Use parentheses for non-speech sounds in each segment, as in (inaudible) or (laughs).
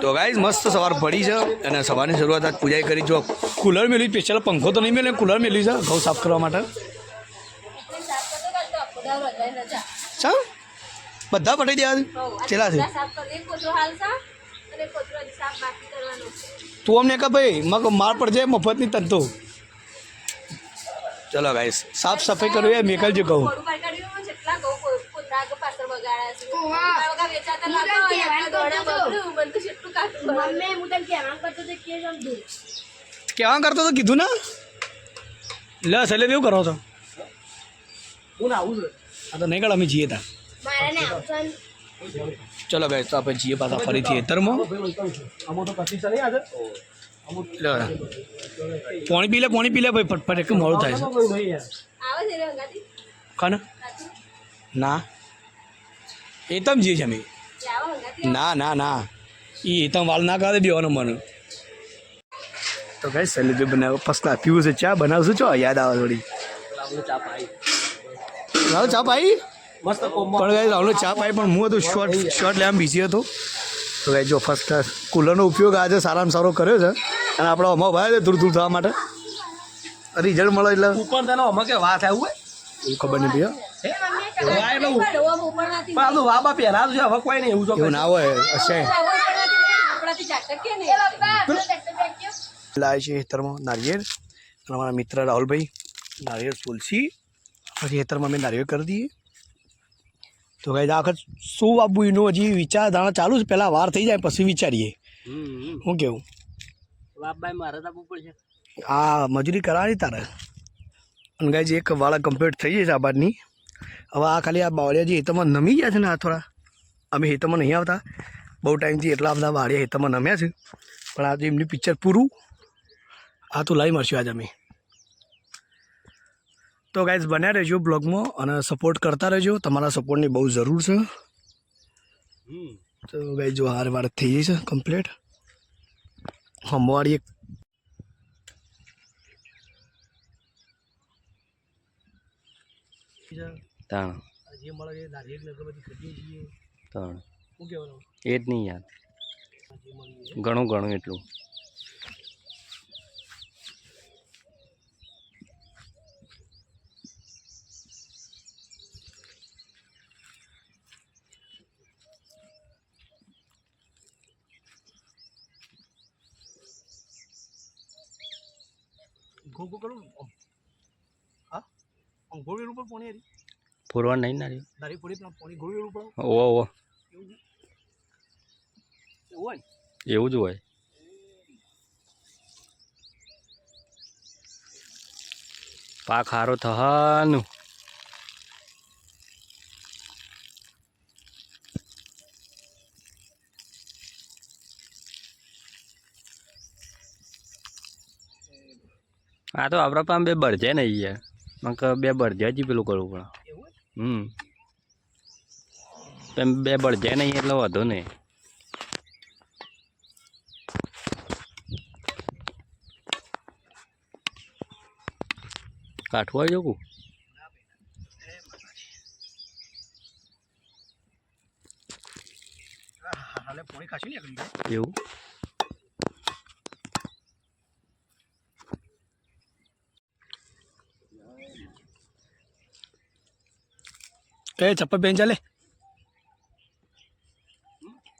તો ગાઈઝ મસ્ત સવાર પડી છે અને સવારની શરૂઆત આજ પૂજા કરી. જો કુલર મેળવી સ્પેશિયલ પંખો તો નહીં મેળવે કુલર મેળવી છે ઘઉં સાફ કરવા માટે. સા બધા પટાઈ દેવા ચેલા છે? તું અમને કહે ભાઈ મગ માર પર જાય મફતની તંતુ. ચલો ગાઈસ સાફ સફાઈ કરવી એ મેકલજી કહું. મમ્મી હું તને કહેવાનું કરતો હતો કે સમજુ કેવા કરતો તો કીધું ના? લસ એટલે એવું કરો છો. હું આવું છું. આ તો નહીં કાઢ અમે જઈએ તા મારે ને આવશે ને. ચલો ગાઈસ તો આપણે જઈએ પાછા ફરીથી લે પાણી પી લે પાણી પી લે ભાઈ ફટફટ એક મોડું થાય છે? ખાને? ના. એ તમ જઈએ છે અમે. કે આવો અંગાથી? ના ના ના. એ તમ વાલ ના કાઢે દેવાનો મને. તો કઈ સેલિબ્રેટ બનાવ ફર્સ્ટ ક્લાસ પીવું છે. ચા બનાવશું? ચો યાદ આવે થોડી. ચા પાઈ. ચા પાઈ. મસ્ત કોમ્બો પણ ગાઈઝ રાહુલ ચા પાઈ પણ હું હતો શોર્ટ શોર્ટ લેવા બીજી હતો. તો કઈ જો ફર્સ્ટ ક્લાસ કુલરનો ઉપયોગ આજે સારામાં સારો કર્યો છે. અને આપણા અમા ભાઈ છે ધૂળ દૂર થવા માટે. રિઝલ્ટ મળે એટલે ઉપર તેનો અમે કે વાત આવું એવું ખબર નહીં વાબા પહેલા છે હવે કોઈ નહીં એવું જો ના હોય હશે? લાવે છે હેતરમાં નારિયેળ. અને અમારા મિત્ર રાહુલભાઈ નારિયેળ તુલસી પછી હેતરમાં અમે નારિયેળ કરી દઈએ. તો કઈ આ વખત શું આપવું એનો હજી વિચારધારણા ચાલુ છે? પહેલાં વાર થઈ જાય પછી વિચારીએ. શું કેવું? વાબાઈ મારે આપવું પડશે. આ મજૂરી કરાવી તારે? અને ગાય એક વાળા કમ્પ્લીટ થઈ છે આ બાદની હવે આ ખાલી આ બાવળિયા જે હેતરમાં નમી ગયા છે ને આ થોડા અમે હેતમાં નહીં આવતા. બહુ ટાઈમથી એટલા બધા બાવળિયા હેતમાં નમ્યા છે. પણ આજે એમની પિક્ચર પૂરું. આ તો લાવી મળશું આજે અમે. તો ગાઈઝ બન્યા રહેજો બ્લોગમાં અને સપોર્ટ કરતા રહેજો. તમારા સપોર્ટની બહુ જરૂર છે. તો ગાઈ જો હાર વાર થઈ ગઈ છે કમ્પ્લીટ હમવાળી એક ત્રણ જે મળે એ નારિયેળ અગરબત્તી કરીએ છીએ. તાણ શું કહેવાનું? એ જ નહીં યાર ઘણું ઘણું એટલું. ગોગો કરું? હા? આમ ઉપર પોણી હરી. ફોરવા નહીં ના દારી પોણી પણ પોણી ગોળ વેલું ઓ ઓવો એવું જ? હોય પાક હારો થવાનું આ તો આપણા પાસે બે બરજે નહીં યાર. મને બે બરજે હજી પેલું કરવું પડે. હોય? હમ. તેમ બે બળજે નહીં એટલે વાંધો નહીં. કાઠું આવી જવું? હા, હાલે પોણી ખાસી ને કરી એવું? પહેન ચાલે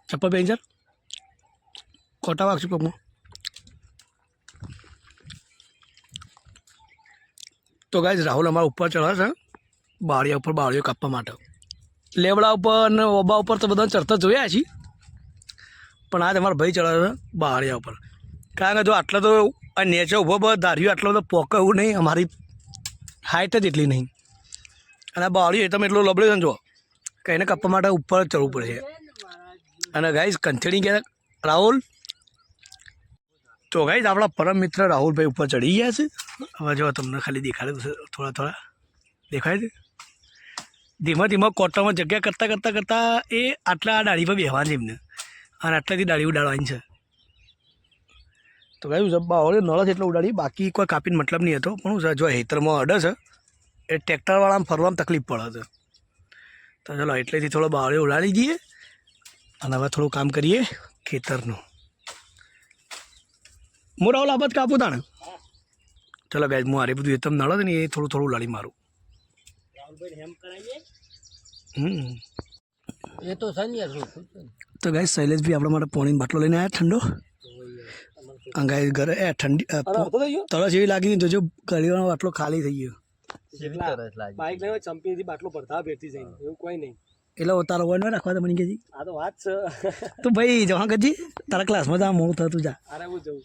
ચપ્પલ પહેન ચાલ ખોટા વાગશું પગમાં તો ગાય રાહુલ અમારા ઉપર ચડે છે બાળિયા ઉપર બાળીઓ કાપવા માટે લેવડા ઉપર અને ઓબા ઉપર તો બધાને ચડતા જોયા છીએ પણ આજ અમારા ભાઈ ચડે છે બાળિયા ઉપર કારણ કે જો આટલા તો આ નેચે ઊભો ધાર્યું આટલો તો પોકે એવું નહીં અમારી હાઈટ જ એટલી નહીં અને બાળી એ તમે એટલો લબડ્યો છે જો કે એને કાપવા માટે ઉપર જ ચડવું પડશે અને ગાઈઝ કંથેડી ગયા રાહુલ? તો ગાઈઝ આપણા પરમ મિત્ર રાહુલભાઈ ઉપર ચડી ગયા છે. હવે જો તમને ખાલી દેખાડે થોડા થોડા. દેખાય છે? ધીમા ધીમા કોટામાં જગ્યા કરતાં કરતાં કરતાં એ આટલા આ ડાળી પર બેહવાની એમને. અને આટલાથી ડાળી ઉડાડવાની છે. તો કયું જબ્બા હોય નળ જ એટલો ઉડાડી, બાકી કોઈ કાપીને મતલબ નહીં હતો. પણ હું જો હેતરમાં અડે છે એ ટ્રેક્ટરવાળામાં ફરવામાં તકલીફ પડે છે. તો ચલો એટલેથી થોડો બાવળે ઉડાડી દઈએ અને હવે થોડું કામ કરીએ ખેતરનું. હું રાહુલ આબાદ કાપું તાણે? ચલો ગાય હું હારે બધું એ નડે ને એ થોડું થોડું ઉડાડી મારું. હમ. એ તો તો. ગાય શૈલેષભાઈ આપણા માટે પાણીનો બાટલો લઈને આવ્યા ઠંડો? ગાય ઘરે એ ઠંડી તળસ એવી લાગી જોજો ગળીવાનો બાટલો ખાલી થઈ ગયો. બાઇક લઈને ચંપીથી બાટલો ભરતા ભેરતી જઈને એવું કોઈ નહીં. એટલે તારો વન રાખવા તો મને કેજી આ તો વાત છે. (laughs) તું ભાઈ જવા કરજી. તારા ક્લાસમાં જા મોડું થતું જા. અરે હું જઉં.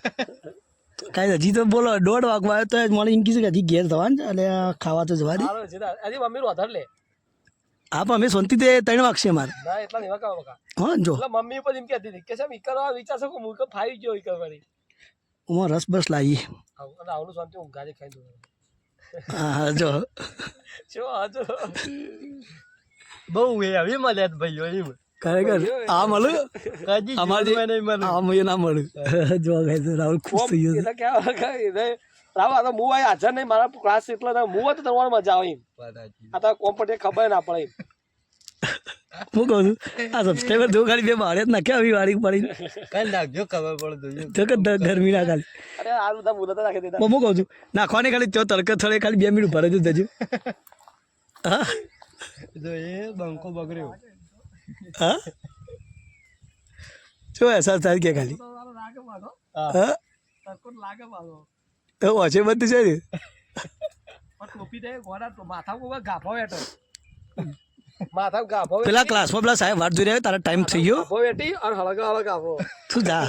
(laughs) કાંઈ હજી તો બોલો દોઢ વાગવા આવ્યો તો મને એમ કીધું કે હજી ઘેર થવાનું છે એટલે ખાવા તો જવા દે. છે હજી મમ્મી વધારે લે. હા પણ અમે શાંતિ તે ત્રણ વાગશે અમારે. ના એટલા નહીં વાગા વાગા હા જો. મમ્મી પણ એમ કહેતી હતી કે સાહેબ ઈ કરવા વિચારશો કે હું કે ફાવી ગયો ઈ કરવાની ઉમાં રસ બસ લાવીએ આવું અને આવનું શાંતિ હું ગાડી ખાઈ દઉં. હા જો. જો હાજો બહુ એ આવી મળ્યા ભાઈઓ એમ. ખરેખર આ મળે કદી અમારે આ મને ના મળ્યું. જો ગઈ તો રાહુલ ખુશ થઈ ગયો. એટલે કેવા કે રાવ આ તો હું આ હાજર નહીં મારા ક્લાસ એટલે તો હું તો તમારે મજા આવે એમ. આ તો કોમ્પટે ખબર ના પડે એમ. હું કહું છું આ સબસ્ક્રાઈબર જો ખાલી બે બાળે જ નાખ્યા આવી વાળી પડી. કઈ નાખજો ખબર પડે તો કે ગરમી ના ખાલી અરે આ બધા બોલતા નાખી દેતા. હું કહું છું નાખવાની ખાલી તો તડકે થડે ખાલી બે મિનિટ ભરે જ જજો. હા? જો એ બંકો બગડ્યો. હા? શું અહેસાસ થાય કે ખાલી? મારો. હા. મારો. તો ઓછે બધું છે ને? પણ ટોપી દે ગોડા તો માથા ઉપર ગાભો બેઠો. માથા ગાભો પેલા ક્લાસમાં પેલા સાહેબ વાત જોઈ રહ્યા તારા ટાઈમ થઈ ગયો. ગાભો અને હળગા હળગ ગાભો. તું જા.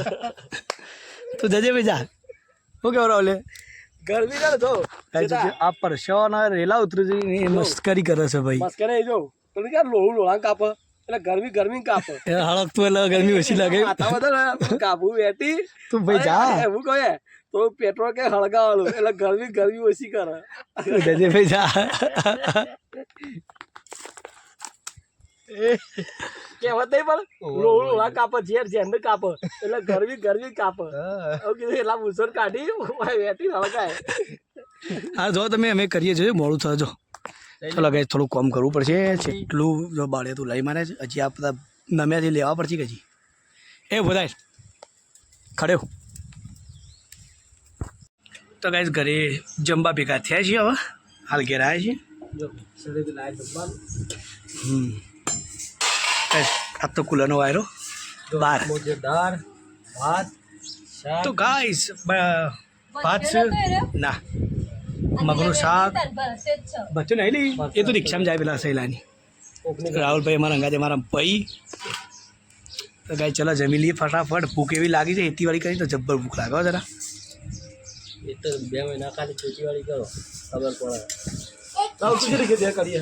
તું જજે ભાઈ જા. શું કેવું રાવલે ગરમી કરે જો. આ પરસેવાના રેલા ઉતરી જઈને એ મસ્કરી કરે છે ભાઈ. મસ્કરી જો. તો ક્યાં લોહું લોહા કાપ? એટલે ગરમી ગરમી કાપ. હળક હળકતું એટલે ગરમી ઓછી લાગે. માથા બધા ગાભું બેઠી તું ભાઈ જા. એવું કહે તો પેટ્રોલ કે હળગાવાનું. એટલે ગરમી ગરમી ઓછી કરે. જજે ભાઈ જા. (laughs) કહેવત નહીં પણ? લોહું લોળા કાપે ઝેર ઝેર ને કાપે. એટલે ગરમી ગરમી કાપે. એવું કીધું એટલા મુસર કાઢી બેઠી હળગાય. (laughs) હા જો તમે અમે કરીએ છીએ મોડું થજો ચલો ગાઈ થોડું કામ કરવું પડશે. જેટલું જો બાળે તું લઈ મારે છે હજી આ બધા નમ્યાથી લેવા પડશે કે હજી? એ બધા ખડ્યો તો ગાઈઝ ઘરે જમવા ભેગા થયા છીએ હવે. હાલ ઘેર આવ્યા છીએ. જો શરીર લાય જમવાનું. હમ. ગાઈઝ આ તો કુલરનો વાયરો. બાર. દાળ ભાત શાક. તો ગાઈઝ ભાત છે? ના. મગનું શાક. બચ્ચું નહીં લી. એ તો રિક્ષામાં જાય પેલા સહેલાની. કોકની રાહુલભાઈ અમારા અંગાજે મારા ભાઈ. તો ગાય ચલો જમી લઈએ ફટાફટ. ભૂખ એવી લાગી છે ખેતીવાડી કરી તો જબ્બર ભૂખ લાગે જરા. એ તો બે મહિના ખાલી ખેતીવાડી કરો ખબર પડે. કરીએ?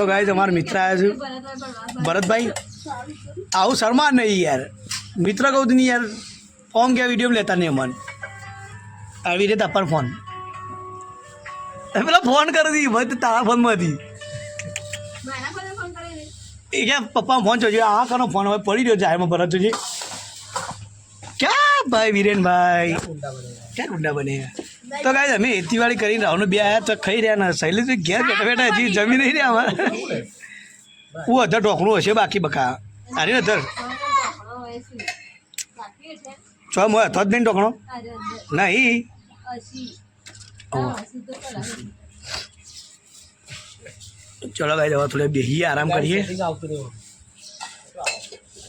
તો ગાય તમારા મિત્ર આવ્યા છે. ભરતભાઈ, આવું શર્મા નહીં યાર. મિત્ર કહું નહીં યાર ફોન કે વીડિયો લેતા નહીં મન આવી રીતે તાપર ફોન પેલા ફોન કરી દી ભાઈ તારા ફોનમાંથી એ ક્યાં પપ્પા ફોન જોજો. આ કનો ફોન હવે પડી રહ્યો જાહેરમાં ભરત જોજે. ક્યાં ભાઈ વિરેનભાઈ? ક્યાં ગુંડા બને તો કાંઈ અમે ખેતીવાડી કરીને રાવણ બે આવ્યા તો ખાઈ રહ્યા ને શૈલેષ ઘેર બેઠા બેઠા હજી જમી નહીં રહ્યા અમારે. હું અધર ઢોકળું હશે બાકી બકા. આની અધર. છ મો હતો જ નહીં ઢોકણો નહીં. ચલો ભાઈ હવે થોડે બેહીએ આરામ કરીએ.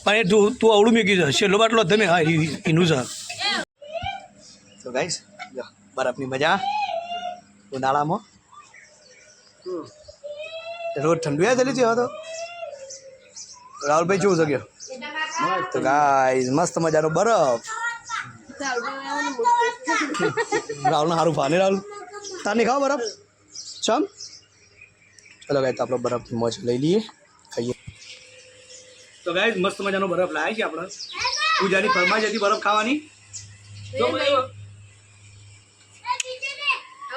પણ એ તું તું અવળું મેં કીધું છેલ્લો બાટલો તમે હા એનું છે તો ગાઈસ જો બરફની મજા. ઉનાળામાં. રોજ ઠંડુ યા ચાલી છે હવે તો રાહુલભાઈ કેવું શક્યો ગયો તો ગાઈસ મસ્ત મજાનો બરફ. રાહુલને સારું ફાને રાહુલ. તાર નહીં ખાવ બરફ. ચમ. ચલો ગાય તો આપણે બરફની મોજ લઈ લઈએ. ખાઈએ. તો ગાય મસ્ત મજાનો બરફ લાવ્યા છે આપણે. પૂજાની ફરમાઈશ હતી બરફ ખાવાની. તો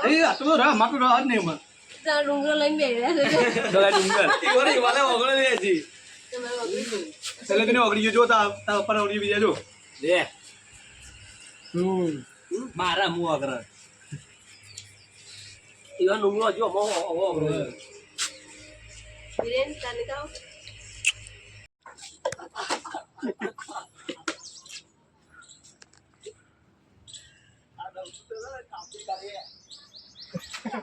એ આટલું બધું રહ માટું રહ જ નહીં એમાં ડુંગરો લઈને બેઠા તો ગાય ડુંગર ઈવરે ઈવાલે ઓગળે લે છે એટલે તને ઓગળી ગયો જો તા તા ઉપર ઓગળી બીજા જો લે મારા મું અગ્ર એવા ડુંગળો જો મો હો વિરેન તને કહું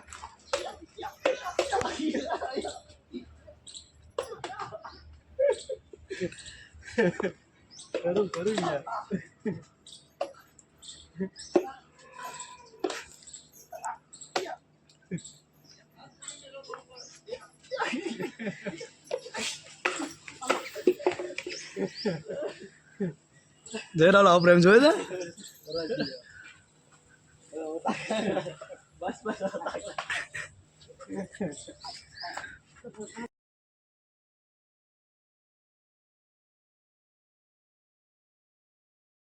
જય રાહુલ આવો પ્રેમ જોયો છે আচ্ছা আচ্ছা